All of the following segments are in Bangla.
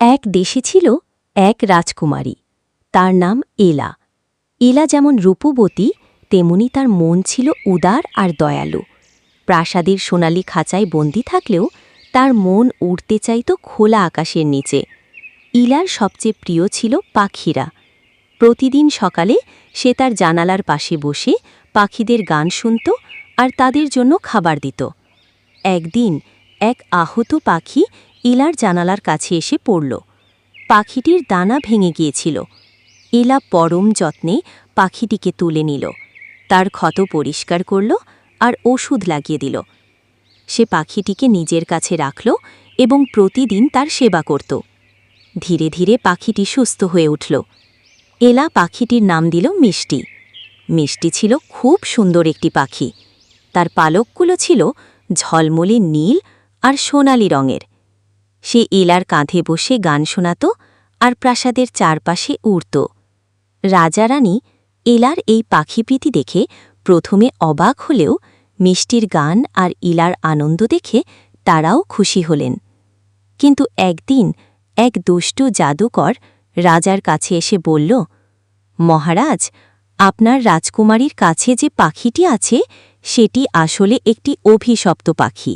এক দেশে ছিল এক রাজকুমারী। তার নাম এলা এলা যেমন রূপবতী, তেমনি তার মন ছিল উদার আর দয়ালু। প্রাসাদের সোনালি খাঁচায় বন্দি থাকলেও তার মন উড়তে চাইত খোলা আকাশের নিচে। ইলার সবচেয়ে প্রিয় ছিল পাখিরা। প্রতিদিন সকালে সে তার জানালার পাশে বসে পাখিদের গান শুনত আর তাদের জন্য খাবার দিত। একদিন এক আহত পাখি ইলার জানালার কাছে এসে পড়ল। পাখিটির দানা ভেঙে গিয়েছিল। ইলা পরম যত্নে পাখিটিকে তুলে নিল। তার ক্ষত পরিষ্কার করল আর ওষুধ লাগিয়ে দিল। সে পাখিটিকে নিজের কাছে রাখল এবং প্রতিদিন তার সেবা করত। ধীরে ধীরে পাখিটি সুস্থ হয়ে উঠল। এলা পাখিটির নাম দিল মিষ্টি। মিষ্টি ছিল খুব সুন্দর একটি পাখি। তার পালকগুলো ছিল ঝলমলে নীল আর সোনালি রঙের। সে এলার কাঁধে বসে গান শোনাত আর প্রাসাদের চারপাশে উড়ত। রাজারানী এলার এই পাখিপ্রীতি দেখে প্রথমে অবাক হলেও মিষ্টির গান আর ইলার আনন্দ দেখে তারাও খুশি হলেন। কিন্তু একদিন এক দুষ্টু জাদুকর রাজার কাছে এসে বলল, মহারাজ, আপনার রাজকুমারীর কাছে যে পাখিটি আছে, সেটি আসলে একটি অভিশপ্ত পাখি।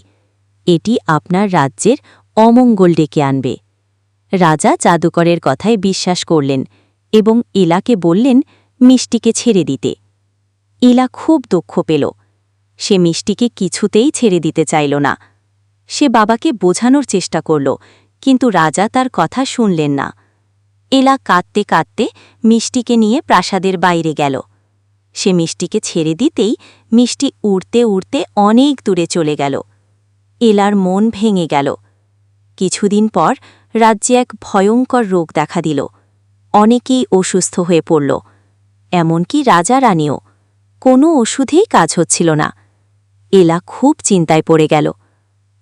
এটি আপনার রাজ্যের অমঙ্গল ডেকে আনবে। রাজা জাদুকরের কথায় বিশ্বাস করলেন এবং ইলাকে বললেন, মিষ্টিকে ছেড়ে দিতে। ইলা খুব দুঃখ পেল। সে মিষ্টিকে কিছুতেই ছেড়ে দিতে চাইল না। সে বাবাকে বোঝানোর চেষ্টা করল, কিন্তু রাজা তার কথা শুনলেন না। এলা কাঁদতে কাঁদতে মিষ্টিকে নিয়ে প্রাসাদের বাইরে গেল। সে মিষ্টিকে ছেড়ে দিতেই মিষ্টি উড়তে উড়তে অনেক দূরে চলে গেল। এলার মন ভেঙে গেল। কিছুদিন পর রাজ্যে এক ভয়ঙ্কর রোগ দেখা দিল। অনেকেই অসুস্থ হয়ে পড়ল। এমনকি রাজা রানীও। কোনো ওষুধেই কাজ হচ্ছিল না। এলা খুব চিন্তায় পড়ে গেল।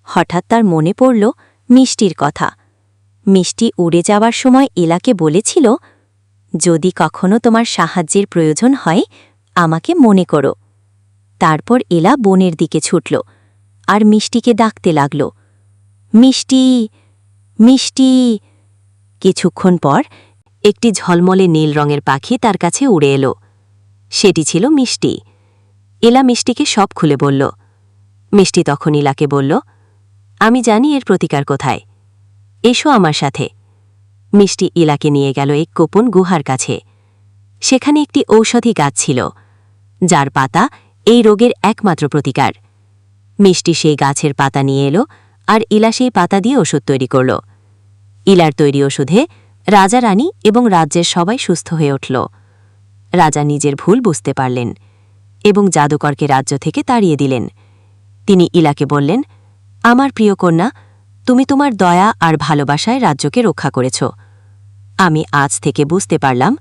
হঠাৎ তার মনে পড়ল মিষ্টির কথা। মিষ্টি উড়ে যাওয়ার সময় এলাকে বলেছিল, যদি কখনো তোমার সাহায্যের প্রয়োজন হয়, আমাকে মনে করো। তারপর এলা বনের দিকে ছুটল আর মিষ্টিকে ডাকতে লাগল। মিষ্টি মিষ্টি। কিছুক্ষণ পর একটি ঝলমলে নীল রঙের পাখি তার কাছে উড়ে এলো। সেটি ছিল মিষ্টি। এলা মিষ্টিকে সব খুলে বলল। মিষ্টি তখন ইলাকে বলল, আমি জানি এর প্রতিকার কোথায়। এসো আমার সাথে। মিষ্টি ইলাকে নিয়ে গেল এক গোপন গুহার কাছে। সেখানে একটি ঔষধি গাছ ছিল, যার পাতা এই রোগের একমাত্র প্রতিকার। মিষ্টি সেই গাছের পাতা নিয়ে এলো আর ইলা সেই পাতা দিয়ে ওষুধ তৈরি করল। ইলার তৈরি ওষুধে রাজা রানী এবং রাজ্যের সবাই সুস্থ হয়ে উঠল। রাজা নিজের ভুল বুঝতে পারলেন এবং জাদুকরকে রাজ্য থেকে তাড়িয়ে দিলেন। তিনি ইলাকে বললেন, আমার প্রিয় কন্যা, তুমি তোমার দয়া আর ভালোবাসায় রাজ্যকে রক্ষা করেছ। আমি আজ থেকে বুঝতে পারলাম,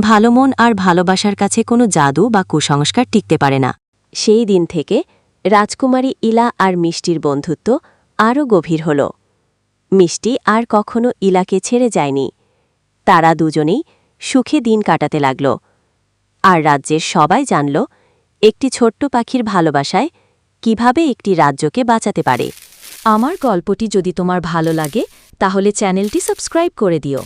ভালো মন আর ভালোবাসার কাছে কোনো জাদু বা কুসংস্কার টিকতে পারে না। সেই দিন থেকে রাজকুমারী ইলা আর মিষ্টির বন্ধুত্ব আরও গভীর হল। মিষ্টি আর কখনো ইলাকে ছেড়ে যায়নি। তারা দুজনেই সুখে দিন কাটাতে লাগল। আর রাজ্যের সবাই জানল, একটি ছোট্ট পাখির ভালোবাসায় কীভাবে একটি রাজ্যকে বাঁচাতে পারে। আমার গল্পটি যদি তোমার ভালো লাগে, তাহলে চ্যানেলটি সাবস্ক্রাইব করে দিও।